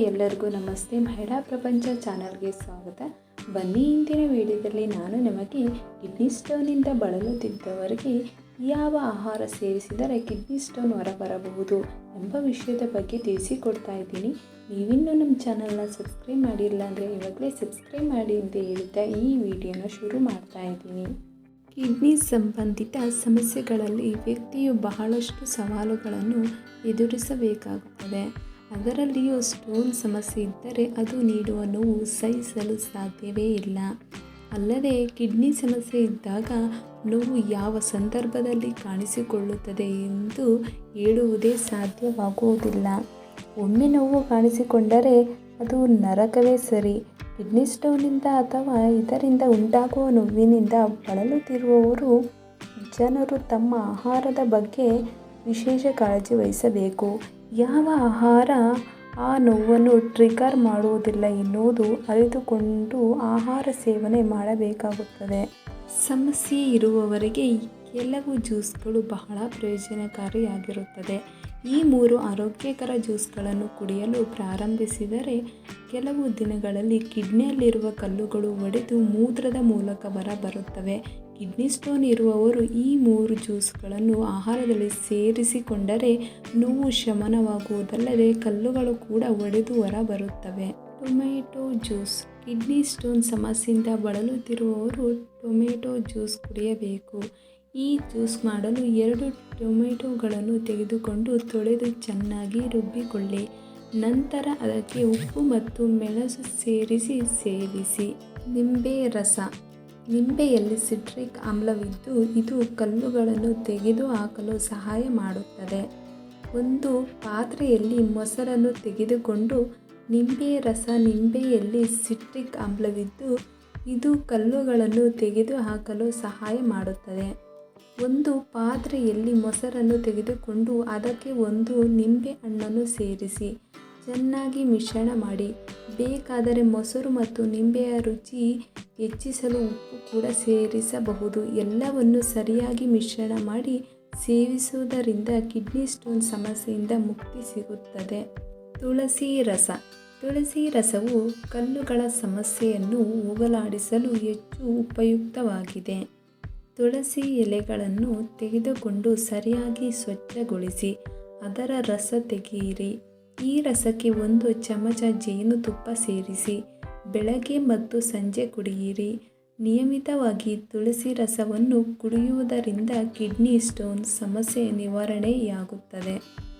ಎಲ್ಲರಿಗೂ ನಮಸ್ತೆ. ಮಹಿಳಾ ಪ್ರಪಂಚ ಚಾನಲ್ಗೆ ಸ್ವಾಗತ. ಬನ್ನಿ, ಇಂದಿನ ವಿಡಿಯೋದಲ್ಲಿ ನಾನು ನಿಮಗೆ ಕಿಡ್ನಿ ಸ್ಟೋನಿಂದ ಬಳಲುತ್ತಿದ್ದವರಿಗೆ ಯಾವ ಆಹಾರ ಸೇವಿಸಿದರೆ ಕಿಡ್ನಿ ಸ್ಟೋನ್ ಹೊರಬರಬಹುದು ಎಂಬ ವಿಷಯದ ಬಗ್ಗೆ ತಿಳಿಸಿಕೊಡ್ತಾ ಇದ್ದೀನಿ. ನೀವಿನ್ನೂ ನಮ್ಮ ಚಾನಲ್ನ ಸಬ್ಸ್ಕ್ರೈಬ್ ಮಾಡಿಲ್ಲ ಅಂದರೆ ಇವಾಗಲೇ ಸಬ್ಸ್ಕ್ರೈಬ್ ಮಾಡಿ ಅಂತ ಹೇಳ್ತಾ ಈ ವಿಡಿಯೋನ ಶುರು ಮಾಡ್ತಾ ಇದ್ದೀನಿ. ಕಿಡ್ನಿ ಸಂಬಂಧಿತ ಸಮಸ್ಯೆಗಳಲ್ಲಿ ವ್ಯಕ್ತಿಯು ಬಹಳಷ್ಟು ಸವಾಲುಗಳನ್ನು ಎದುರಿಸಬೇಕಾಗುತ್ತದೆ. ಅದರಲ್ಲಿಯೂ ಸ್ಟೋನ್ ಸಮಸ್ಯೆ ಇದ್ದರೆ ಅದು ನೀಡುವ ನೋವು ಸಹಿಸಲು ಸಾಧ್ಯವೇ ಇಲ್ಲ. ಅಲ್ಲದೆ ಕಿಡ್ನಿ ಸಮಸ್ಯೆ ಇದ್ದಾಗ ನೋವು ಯಾವ ಸಂದರ್ಭದಲ್ಲಿ ಕಾಣಿಸಿಕೊಳ್ಳುತ್ತದೆ ಎಂದು ಹೇಳುವುದೇ ಸಾಧ್ಯವಾಗುವುದಿಲ್ಲ. ಒಮ್ಮೆ ನೋವು ಕಾಣಿಸಿಕೊಂಡರೆ ಅದು ನರಕವೇ ಸರಿ. ಕಿಡ್ನಿ ಸ್ಟೋನಿಂದ ಅಥವಾ ಇದರಿಂದ ಉಂಟಾಗುವ ನೋವಿನಿಂದ ಬಳಲುತ್ತಿರುವವರು ಜನರು ತಮ್ಮ ಆಹಾರದ ಬಗ್ಗೆ ವಿಶೇಷ ಕಾಳಜಿ ವಹಿಸಬೇಕು. ಯಾವ ಆಹಾರ ಆ ನೋವನ್ನು ಟ್ರಿಗರ್ ಮಾಡುವುದಿಲ್ಲ ಎನ್ನುವುದು ಅರಿತುಕೊಂಡು ಆಹಾರ ಸೇವನೆ ಮಾಡಬೇಕಾಗುತ್ತದೆ. ಸಮಸ್ಯೆ ಇರುವವರಿಗೆ ಕೆಲವು ಜ್ಯೂಸ್ಗಳು ಬಹಳ ಪ್ರಯೋಜನಕಾರಿಯಾಗಿರುತ್ತದೆ. ಈ ಮೂರು ಆರೋಗ್ಯಕರ ಜ್ಯೂಸ್ಗಳನ್ನು ಕುಡಿಯಲು ಪ್ರಾರಂಭಿಸಿದರೆ ಕೆಲವು ದಿನಗಳಲ್ಲಿ ಕಿಡ್ನಿಯಲ್ಲಿರುವ ಕಲ್ಲುಗಳು ಒಡೆದು ಮೂತ್ರದ ಮೂಲಕ ಹೊರಬರುತ್ತವೆ. ಕಿಡ್ನಿ ಸ್ಟೋನ್ ಇರುವವರು ಈ ಮೂರು ಜ್ಯೂಸ್ಗಳನ್ನು ಆಹಾರದಲ್ಲಿ ಸೇರಿಸಿಕೊಂಡರೆ ನೋವು ಶಮನವಾಗುವುದಲ್ಲದೆ ಕಲ್ಲುಗಳು ಕೂಡ ಒಡೆದು ಹೊರಬರುತ್ತವೆ. Tomato juice. ಕಿಡ್ನಿ ಸ್ಟೋನ್ ಸಮಸ್ಯೆಯಿಂದ ಬಳಲುತ್ತಿರುವವರು ಟೊಮೆಟೊ ಜ್ಯೂಸ್ ಕುಡಿಯಬೇಕು. ಈ ಜ್ಯೂಸ್ ಮಾಡಲು ಎರಡು ಟೊಮೆಟೊಗಳನ್ನು ತೆಗೆದುಕೊಂಡು ತೊಳೆದು ಚೆನ್ನಾಗಿ ರುಬ್ಬಿಕೊಳ್ಳಿ. ನಂತರ ಅದಕ್ಕೆ ಉಪ್ಪು ಮತ್ತು ಮೆಣಸು ಸೇರಿಸಿ ಸೇವಿಸಿ ನಿಂಬೆ ರಸ. ನಿಂಬೆಯಲ್ಲಿ ಸಿಟ್ರಿಕ್ ಆಮ್ಲವಿದ್ದು ಇದು ಕಲ್ಲುಗಳನ್ನು ತೆಗೆದು ಹಾಕಲು ಸಹಾಯ ಮಾಡುತ್ತದೆ. ಒಂದು ಪಾತ್ರೆಯಲ್ಲಿ ಮೊಸರನ್ನು ತೆಗೆದುಕೊಂಡು ನಿಂಬೆ ರಸ ನಿಂಬೆಯಲ್ಲಿ ಸಿಟ್ರಿಕ್ ಆಮ್ಲವಿದ್ದು ಇದು ಕಲ್ಲುಗಳನ್ನು ತೆಗೆದು ಹಾಕಲು ಸಹಾಯ ಮಾಡುತ್ತದೆ. ಒಂದು ಪಾತ್ರೆಯಲ್ಲಿ ಮೊಸರನ್ನು ತೆಗೆದುಕೊಂಡು ಅದಕ್ಕೆ ಒಂದು ನಿಂಬೆ ಹಣ್ಣನ್ನು ಸೇರಿಸಿ, ಚೆನ್ನಾಗಿ ಮಿಶ್ರಣ ಮಾಡಿ. ಬೇಕಾದರೆ ಮೊಸರು ಮತ್ತು ನಿಂಬೆಯ ರುಚಿ ಹೆಚ್ಚಿಸಲು ಉಪ್ಪು ಕೂಡ ಸೇರಿಸಬಹುದು. ಎಲ್ಲವನ್ನು ಸರಿಯಾಗಿ ಮಿಶ್ರಣ ಮಾಡಿ ಸೇವಿಸುವುದರಿಂದ ಕಿಡ್ನಿ ಸ್ಟೋನ್ ಸಮಸ್ಯೆಯಿಂದ ಮುಕ್ತಿ ಸಿಗುತ್ತದೆ. ತುಳಸಿ ರಸ. ತುಳಸಿ ರಸವು ಕಲ್ಲುಗಳ ಸಮಸ್ಯೆಯನ್ನು ಹೋಗಲಾಡಿಸಲು ಹೆಚ್ಚು ಉಪಯುಕ್ತವಾಗಿದೆ. ತುಳಸಿ ಎಲೆಗಳನ್ನು ತೆಗೆದುಕೊಂಡು ಸರಿಯಾಗಿ ಸ್ವಚ್ಛಗೊಳಿಸಿ, ಅದರ ರಸ ತೆಗೆಯಿರಿ. ಈ ರಸಕ್ಕೆ ಒಂದು ಚಮಚ ಜೇನುತುಪ್ಪ ಸೇರಿಸಿ, ಬೆಳಗ್ಗೆ ಮತ್ತು ಸಂಜೆ ಕುಡಿಯಿರಿ. ನಿಯಮಿತವಾಗಿ ತುಳಸಿ ರಸವನ್ನು ಕುಡಿಯುವುದರಿಂದ ಕಿಡ್ನಿ ಸ್ಟೋನ್ ಸಮಸ್ಯೆ ನಿವಾರಣೆಯಾಗುತ್ತದೆ.